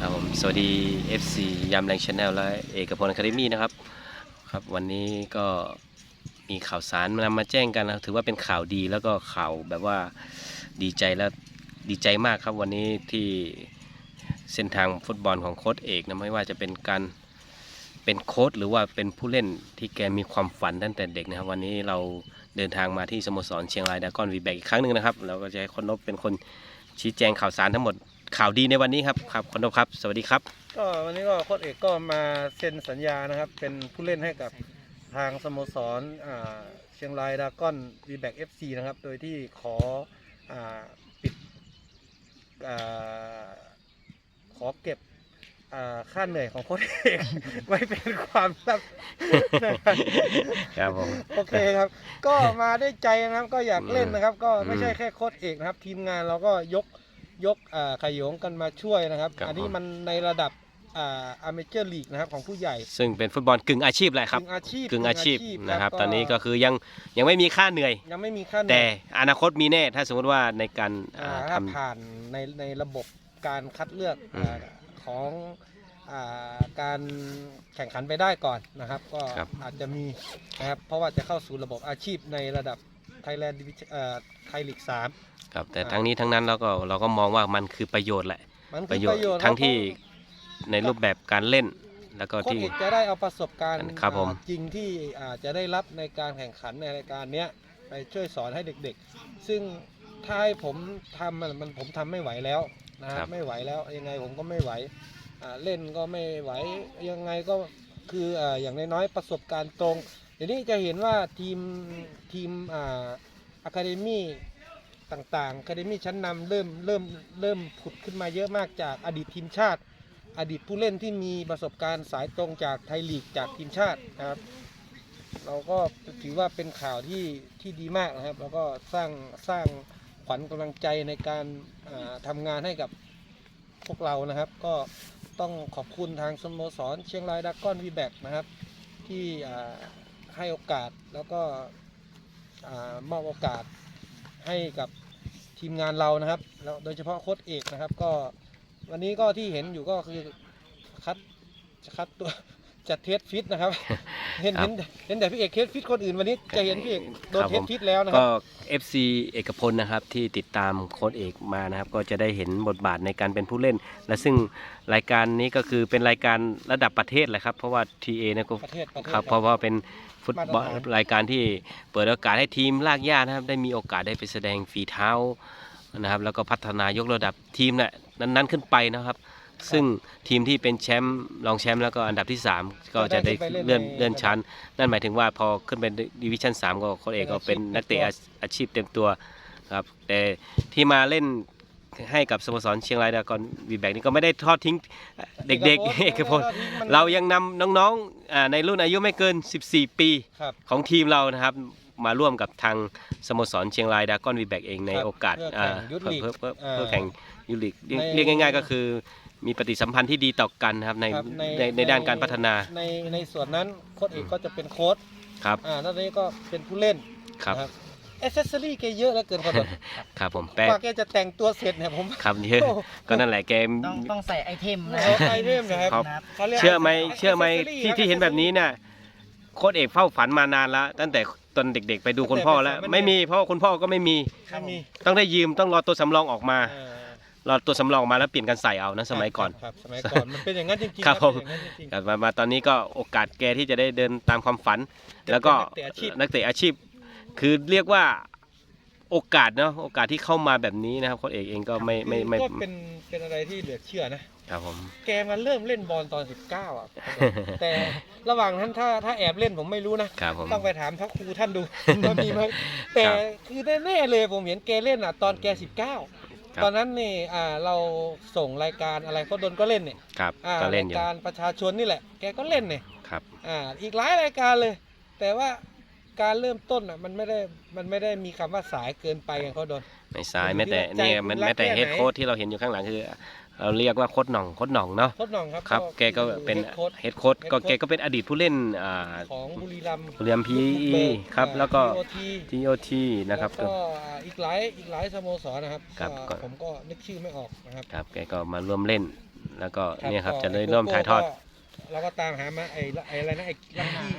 ครับผมสวัสดี FC ยามแรงชาแนลและเอกพลคาเดมี่นะครับครับ วันนี้ก็มีข่าวสารนำมาแจ้งกันนะถือว่าเป็นข่าวดีแล้วก็ข่าวแบบว่าดีใจและดีใจมากครับวันนี้ที่เส้นทางฟุตบอลของโค้ชเอกนะไม่ว่าจะเป็นการเป็นโค้ชหรือว่าเป็นผู้เล่นที่แกมีความฝันตั้งแต่เด็กนะครับ วันนี้เราเดินทางมาที่สโมสรเชียงรายดากอนวีแบกอีกครั้งหนึ่งนะครับเราก็จะให้คนนบเป็นคนชี้แจงข่าวสารทั้งหมด ข่าวดีในวันนี้ครับครับคนนบครับ สวัสดีครับ ก็วันนี้ก็โค้ชเอกก็มาเซ็นสัญญานะครับ เป็นผู้เล่นให้กับทางสโมสรอ่าเชียงรายดากอนวีแบ็กเอฟซีนะครับ โดยที่ขออาปิดอาขอเก็บอ่าค่าเหนื่อยของโค้ชเอก ไว้เป็นความลับนะครับ ครับผม โอเคครับ ก็มาได้วยใจนะครับ ก็อยากเล่นนะครับ ก็ไม่ใช่อืมแค่โค้ชเอกนะครับ ทีมงานเราก็ยก ยกอ่าขยงกันมาช่วยนะครับ ครับอันนี้มันในระดับอ่าอเมเจอร์ลีกนะครับของผู้ใหญ่ซึ่งเป็นฟุตบอลกึ่งอาชีพแหละครับ กึ่งอาชีพกึ่งอาชีพนะครับก็ตอนนี้ก็คือยังยังไม่มีค่าเหนื่อย ยังไม่มีขั้นแต่อนาคตมีแน่ ถ้าสมมติว่าในการอ่าอ่าท ถ้าผ่านในในระบบการคัดเลือกอืมอ่าของอ่าการแข่งขันไปได้ก่อนนะครับ ก็ครับอาจจะมีนะครับเพราะว่าจะเข้าสู่ระบบอาชีพในระดับ ไทยแลนด์ดิวิไทยลีกสามำครับแต่อ่าทั้งนี้ทั้งนั้นเราก็เราก็มองว่ามันคือประโยชน์แหละมันปคืระอโยชประน์โยชน์ทั้งครับที่ในรูปแบบการเล่นแล้วก็โค้ชที่เอกจะได้เอาประสบการณ์ครับผมอ่าจริงที่อ่าจะได้รับในการแข่งขันในรายการเนี้ยไปช่วยสอนให้เด็กๆ ซึ่งถ้าให้ผมทำมันมันผมทำไม่ไหวแล้วนะครับไม่ไหวแล้วยังไงผมก็ไม่ไหวอ่าเล่นก็ไม่ไหวยังไงก็คืออ่าอย่างน้อยๆประสบการณ์ตรง เดี๋ยวนี้จะเห็นว่าทีมทีมอ่าอะคาเดมี่ต่างๆอะคาเดมี่ชั้นนำเริ่มเริ่มเริ่มผุดขึ้นมาเยอะมากจากอดีตทีมชาติ อดีตผู้เล่นที่มีประสบการณ์สายตรงจากไทยลีกจากทีมชาตินะครับ เราก็ถือว่าเป็นข่าวที่ที่ดีมากนะครับ แล้วก็สร้างสร้างขวัญกำลังใจในการอ่าทำงานให้กับพวกเรานะครับ ก็ต้องขอบคุณทางสโมสรเชียงรายดากอนวีแบกนะครับ ที่อ่า ให้โอกาสแล้วก็มอบโอกาสให้กับทีมงานเรานะครับแล้วโดยเฉพาะโค้ชเอกนะครับ ก็วันนี้ก็ที่เห็นอยู่ก็คือคัดคัดตัว จัดเทสฟิตนะครับ เห็นครัเห็บนเห็นแต่พี่เอกเทสฟิตคนอื่นวันนี้จะเห็นพี่เอกโดนครับเทผสมฟิตแล้วนะคก็รับ FC เอกพลนะครับที่ติดตามโค้ชเอกมานะครับ ก็จะได้เห็นบทบาทในการเป็นผู้เล่น และซึ่งรายการนี้ก็คือเป็นรายการระดับประเทศแหละครับ เพราะว่า TA นะก็ประเทศประเทศ ครับเพราะว่าเป็นฟุตบอลมาตรฐานรายการที่เปิดโอกาสให้ทีมลากย่านะครับ ได้มีโอกาสได้ไปแสดงฝีเท้านะครับ แล้วก็พัฒนายกระดับทีมน่ะนั้นๆขึ้นไปนะครับ ซึ่งทีมที่เป็นแชมป์รองแชมป์แล้วก็อันดับที่ 3 ก็จะได้เลื่อนเลื่อนชั้น นั่นหมายถึงว่าพอขึ้นเป็นดิวิชั่น3ก็โค้ชเอกก็เป็นนักเตะอาอาชีพเต็มตัวครับแต่ที่มาเล่นให้กับสโมสรเชียงรายดากอนวีแบกนี่ก็ไม่ได้ทอดทิ้งเด็กๆเอกพลเรายังนำน้องๆอ่าในรุ่นอายุไม่เกิน 14 ปีครับของทีมเรานะครับมาร่วมกับทางสโมสรเชียงรายดากอนวีแบกเองในครับโอกาสเพื่ออ่าแข่งยุทธลีกเพื่อเพื่ออ่าเพื่อแข่งยูริกเรียกในเรียกง่าย ๆ ก็คือ มีปฏิสัมพันธ์ที่ดีต่อกันนะครับในครับในในด้านการพัฒนา ในในส่วนนั้นโค้ชเอกก็จะเป็นโค้ชครับอ่าแล้วนี้ก็เป็นผู้เล่นครับนะเอเซสซอรี่แกเยอะเหลือเกินคนครับผมแป๊ะกว่าแกจะแต่งตัวเสร็จเนี่ยผมครับเยอะโอ้ก็นั่นแหละแกต้องต้องใส่ไอเทมนะเอาไอเทมนะครับครับนะครับขารียก เชื่อไหม accessory เชื่อไหม accessory ที่ครับที่เห็นแบบนี้น่ะโค้ชเอกเฝ้าฝันมานานแล้วตั้งแต่ตอนเด็กๆ ไปดูคุณพ่อแล้วตั้งแต่เป็นสามเณรไม่มีเพราะว่าคุณพ่อก็ไม่มีไม่มีต้องได้ยืมต้องรอตัวสำรองออกมา เออ รอตัวสำรองออกมาแล้วเปลี่ยนกันใส่เอานะสมัยก่อน ครับสมัยก่อนมันเป็นอย่างนั้นจริงๆครับผม เป็นอย่างนั้นจริงกลับมามาตอนนี้ก็โอกาสแกที่จะได้เดินตามความฝัน แล้วก็เป็นนักเตะอาชีพ นักเตะอาชีพ คือเรียกว่าโอกาสเนาะโอกาสที่เข้ามาแบบนี้นะครับโค้ชเอกเองก็ไม่ๆไม่ไม่ก็เป็นเป็นอะไรที่เหลือเชื่อนะ ครับผม แกมาเริ่มเล่นบอลตอน 19 อะ แต่ระหว่างนั้นถ้าถ้าแอบเล่นผมไม่รู้นะ ครับผม ต้องไปถามพระครูท่านดู ว่ามีไหมแต่ครับคือแน่ๆเลยผมเห็นแกเล่นอะตอนแก 19 ครับ ตอนนั้นนี่อ่าเราส่งรายการอะไรก็โดนก็เล่นเนี่ยครับ อ่าก็เล่รานยอยู่การประชาชนนี่แหละ แกก็เล่นเนี่ยครับ อ่าอีกหลายรายการเลย แต่ว่าการเริ่มต้นอะมันไม่ได้มันไม่ได้มีคำว่าสายเกินไปไงเขาโดน ไม่ซ้ายอยู่แม้แต่ที่นี่ใจมันคุณรักแม้แต่แค่ไหนเฮดโค้ชที่เราเห็นอยู่ข้างหลังคือ เราเรียกว่าโค้ชหน่องโค้ชหน่องเนาะโค้ชหน่องครับครับแกก็เป็นฮดโค้ชเฮดโค้ชก็ head coach แกก็เป็นอดีตผู้เล่นอ่าของบุรีรัมย์เรียมพีบุกเบิกครับอ่าแล้วก็ TOT ทีโอทีนะครับแล้วก็อีกหลายอีกหลายสโมสรนะครับครับก็ก็ผมก็นึกชื่อไม่ออกนะครับครับแกก็มาร่วมเล่น แล้วก็เนี่ยครับจะได้ร่วมถ่ายทอดเราก็ตามหามาไอ้ไอ้อะไรนะไอ้ลักกี้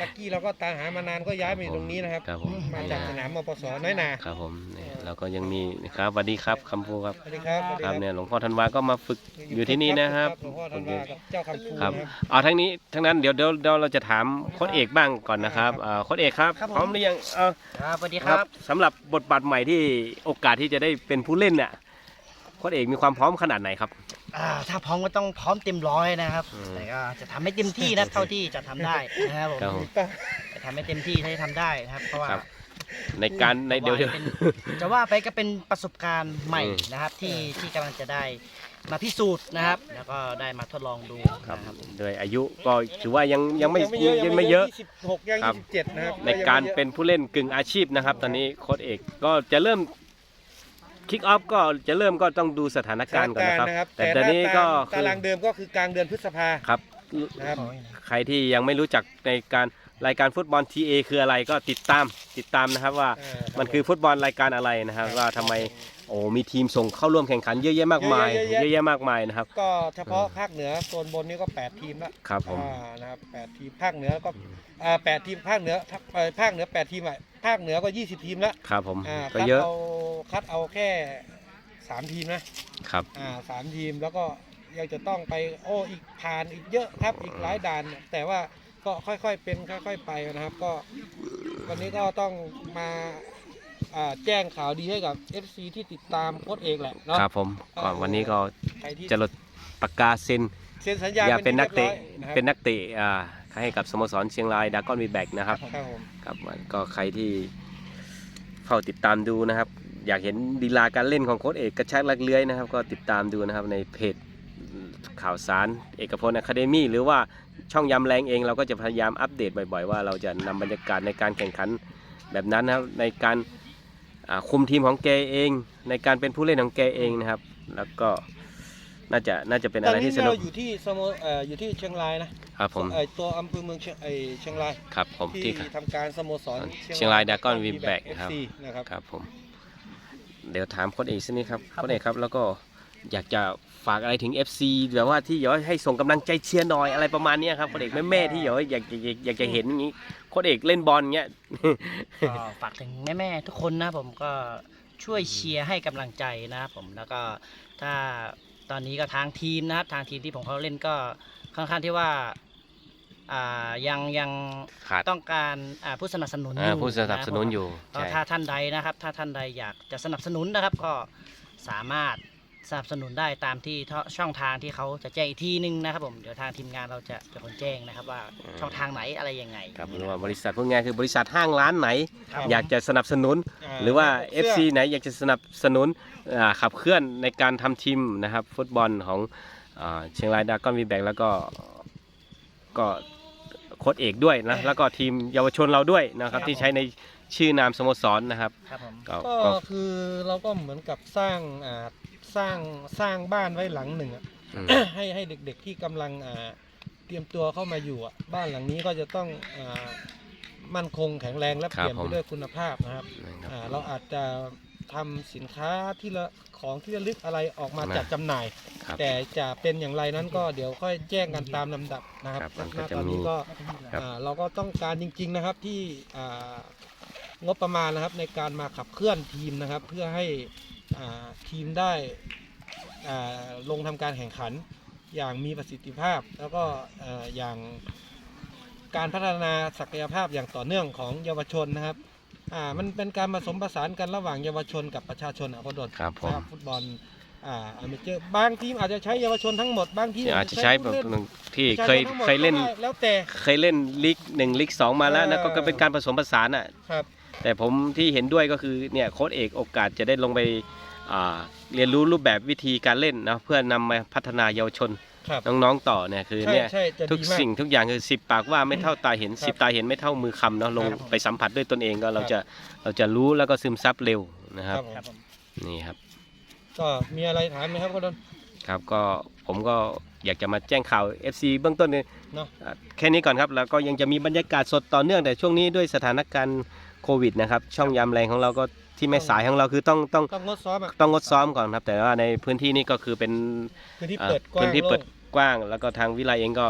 ลักกี้เราก็ตามหามานานก็ย้ายมาอยู่ตรงนี้นะครับครับผมมาจากสนามมปสน้อยนาครับผมเนี่ย แล้วก็ยังมีนะครับสวัสดีครับคำพูครับ สวัสดีครับสวัสดีครับเนี่ยหลวงพ่อธันวาก็มาฝึกอยู่ที่นี่นะครับหลวงพ่อธันวากับเจ้าคำพูครับนะครับเอาทั้งนี้ทั้งนั้นเดี๋ยวเดี๋ยวเดี๋ยวเราจะถามโค้ชเอกบ้างก่อนนะครับอ่าโค้ชเอกครับครับผมพร้อมหรือยังเอาครับสวัสดีคครัรับบสำหรับบทบาทใหม่ที่โอกาสที่จะได้เป็นผู้เล่นน่ะโค้ชเอกมีความพร้อมขนาดไหนครับอ่าถ้าพร้อมก็ต้องพร้อมเต็มร้อยนะครับอืมแต่ก็จะทำให้เต็มที่นะเท่าที่จะทำได้นะครับผมครับผมจะทำให้เต็มที่เท่าที่ทำได้นะครับเพราะว่าครับ ในการในเดี๋ยวเดี๋ยวเป็นจะว่าไปก็เป็นประสบการณ์ใหม่อืมนะครับ ที่ที่กำลังจะได้มาพิสูจน์นะครับ แล้วก็ได้มาทดลองดูครับ นะครับโดยอายุก็ถือว่ายังยังไม่เยอะยังไม่เยอะ ยี่สิบหกยังครับ ยี่สิบเจ็ดนะครับในการเป็นผู้เล่นกึ่งอาชีพนะครับ ตอนนี้โค้ชเอกก็จะเริ่มคิกออฟก็จะเริ่มก็ต้องดูสถานการณ์ก่อนนะครับ แต่ตอนนี้ก็ตารางเดิมก็คือกลางเดือนพฤษภาครับ นะครับ ใครที่ยังไม่รู้จักในการ รายการฟุตบอล TA คืออะไรก็ติดตามติดตามนะครับว่าอ่ารับมันคือฟุตบอลรายการอะไรนะครับ ว่าทำไมโอ้มีทีมส่งเข้าร่วมแข่งขันเยอะแยะมากมายเยอะแยะ เยอะแยะมากมายนะครับ ก็เฉพาะภาคเหนือโซนบนนี่ก็แปดทีมละครับผม อ่านะครับแปดทีมภาคเหนือก็อ่าแปดทีมภาคเหนือเอ่อภาคเหนือแปดทีมอะภาคเหนือก็ยี่สิบทีมละครับผมอ่าก็คัดเยอะเอาคัดเอาแค่สามทีมนะครับ อ่าสามทีมแล้วก็ยังจะต้องไปโอ้อีกผ่านอีกเยอะครับอีกหลายด่านเนี่ยแต่ว่า ก็ค่อยๆเป็นค่อย ๆ ไปนะครับ ก็วันนี้ก็ต้องมาอ่าแจ้งข่าวดีให้กับ FC ที่ติดตามโค้ชเอกแหละเนาะครับผมก่อนวันนี้ก็ใครที่จะลดปากกาเซ็นเซ็นสัญญาอย่าเป็นนักเตะที่รียบร้อยเป็นนักเตะอ่าให้กับสโมสรเชียงรายดากอนวีแบกนะครับครับผมครับก็ใครที่เฝ้าติดตามดูนะครับ อยากเห็นดีลาการเล่นของโค้ชเอกกระชักลักเลื้อยนะครับ ก็ติดตามดูนะครับในเพจ ข่าวสารเอกพลอะคาเดมี่หรือว่าช่องยำแรงเองเราก็จะพยายามอัปเดตบ่อยๆ ว่าเราจะนำบรรยากาศในการแข่งขันแบบนั้นนะครับในการอ่าคุมทีมของแกเอง ในการเป็นผู้เล่นของแกเองนะครับ แล้วก็น่าจะน่าจะเป็นตอะอนไรนี้ที่สนุเรากอยู่ที่สโมเอ่ออยู่ที่เชียงรายนะครับผมเอ่อตัวอำเภอเมืองเชียงไอเชียงรายครับผมที่ ที่ทำการสโมสรเชียงราย Dragon Winback เอฟครับซีนะครับ ครับผม เดี๋ยวถามโค้ชเอกสักนิดครับครับโค้ชเอกครับแล้วก็ อยากจะฝากอะไรถึง FC แบบว่าที่อยากให้ส่งกำลังใจเชียร์หน่อยอะไรประมาณเนี้ยครับโค้ชเอกแม่ๆที่อยากอยากอยากอยากจะเห็นอย่างนี้โค้ชเอกเล่นบอลเงี้ย ก็ฝากถึงแม่ๆทุกคนนะผมก็ช่วยเชียร์ให้กำลังใจนะครับผมแล้วก็ถ้าตอนนี้ก็ทางทีมนะครับทางทีมที่ผมเขาเล่นก็ค่อนข้างที่ว่าอ่ายังยังขาดต้องการอ่าผู้สนับสนุนออ่ายู่ผู้สนับสนุนอยู่ก็ใช่ ถ้าท่านใดนะครับ ถ้าท่านใดอยากจะสนับสนุนนะครับ ก็สามารถ สนับสนุนได้ตามที่ช่องทางที่เขาจะแจ้งอีกทีนึงนะครับผมเดี๋ยวทางทีมงานเราจะเป็นคนแจ้งนะครับว่าช่องทางไหนอะไรยังไง ครับหรือว่าบริษัทพวกงานคือบริษัทห้างร้านไหน ครับอยากจะสนับสนุน หรือว่า FC ไหนอยากจะสนับสนุนอ่าขับเคลื่อนในการทำทีมนะครับฟุตบอลของอ่าเชียงรายดากอนวีแบกแล้วก็ก็โค้ชเอกด้วยนะแล้วก็ทีมเยาวชนเราด้วยนะครับที่ใช้ในชื่อนามสโมสรนะครับครับผม ก็ก็ก็คือเราก็เหมือนกับสร้างอ่า สร้างสร้างบ้านไว้หลังหนึ่งอะ อืม ให้ให้เด็กๆที่กำลังอ่าเตรียมตัวเข้ามาอยู่อะบ้านหลังนี้ก็จะต้องอามั่นคงแข็งแรงและครับเปลี่ยนผไปม ด้วยคุณภาพนะครับนะครับ อ่าเราอาจจะทำสินค้าที่ละของที่ระลึกอะไรออกมานะ จัดจำหน่าย ครับ แต่จะเป็นอย่างไรนั้นก็เดี๋ยวค่อยแจ้งกันตามลำดับนะครับครับมันก็ณจะตอนนี้มีก็ครับ อ่าเราก็ต้องการจริง ๆนะครับที่อ่างบประมาณนะครับในการมาขับเคลื่อนทีมนะครับ เพื่อให้อ่า ทีมได้อ่าลงทำการแข่งขันอย่างมีประสิทธิภาพ แล้วก็เอ่ออย่างการพัฒนาศักยภาพอย่างต่อเนื่องของเยาวชนนะครับอ่ามันเป็นการผสมผสานกันระหว่างเยาวชนกับประชาชนอะพอดลครับผมนะครับฟุตบอลอ่าอเมเจอร์บางทีมอาจจะใช้เยาวชนทั้งหมดบางทีมอาจจะใช้แบบผู้เล่นที่ประชาเคยชนทั้งหมดเคยเล่นก็ได้แล้วแต่เคยเล่นลีกหนึ่งลีกสองมาแล้วนะเออก็ก็เป็นการผสมผสานอะครับ แต่ผมที่เห็นด้วยก็คือเนี่ยโค้ชเอกโอกาสจะได้ลงไปอ่าเรียนรู้รูปแบบวิธีการเล่นนะเพื่อนำมาพัฒนายเยาวชนครับน้องๆต่อเนี่ยคือใช่เนี่ยใช่จะทุกดีมากสิ่งทุกอย่างคือสิบปากว่าไม่เท่าตาเห็นครับสิบตาเห็นไม่เท่ามือคำเนาะลงครับไปสัมผัสด้วยตนเองก็เราครับจะเราจะรู้แล้วก็ซึมซับเร็วนะครับผมครับผมนี่ครับ ก็มีอะไรถามไหมครับก็ดนครับก็ผมก็อยากจะมาแจ้งข่าว FC เบื้องต้นเนี่ยเนาะอะแค่นี้ก่อนครับแล้วก็ยังจะมีบรรยากาศสดต่อเนื่องแต่ช่วงนี้ด้วยสถานการณ์ โควิดนะครับช่องยามแรงของเราก็ที่แม่สายของเราคือต้องต้องต้องงดซ้อมอะต้องงดซ้อมก่อนครับ แต่ว่าในพื้นที่นี้ก็คือเป็นพื้นที่อ่าเปิดกว้างพื้นที่เปิดโล่งกว้าง แล้วก็ทางวิไลเองก็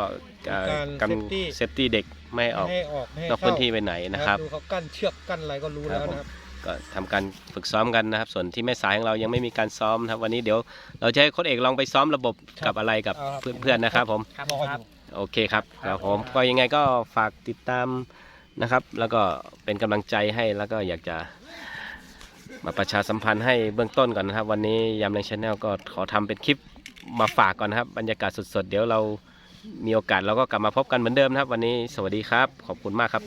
เอ่อการกำ safety เซฟตี้เด็กไม่ให้ออกไม่ให้ออกไม่ให้นอกเข้าพื้นที่ไปไหนนะครับ ดูเขากั้นเชือกกั้นอะไรก็รู้แล้วนะครับ ก็ทำการฝึกซ้อมกันนะครับ ส่วนที่แม่สายของเรายังไม่มีการซ้อมนะครับ วันนี้เดี๋ยวเราจะให้โค้ชเอกลองไปซ้อมระบบครับกับอะไรกับเอาครับ เพื่อนๆนะครับผม ครับรอคอรับยู่โอเคครับครับผมก็ยังไงก็ฝากติดตาม นะครับ แล้วก็เป็นกำลังใจให้แล้วก็อยากจะมาประชาสัมพันธ์ให้เบื้องต้นก่อนนะครับ วันนี้ยามแรงชาแนลก็ขอทำเป็นคลิปมาฝากก่อนนะครับบรรยากาศสดๆ เดี๋ยวเรามีโอกาสเราก็กลับมาพบกันเหมือนเดิมนะครับ วันนี้สวัสดีครับ ขอบคุณมากครับ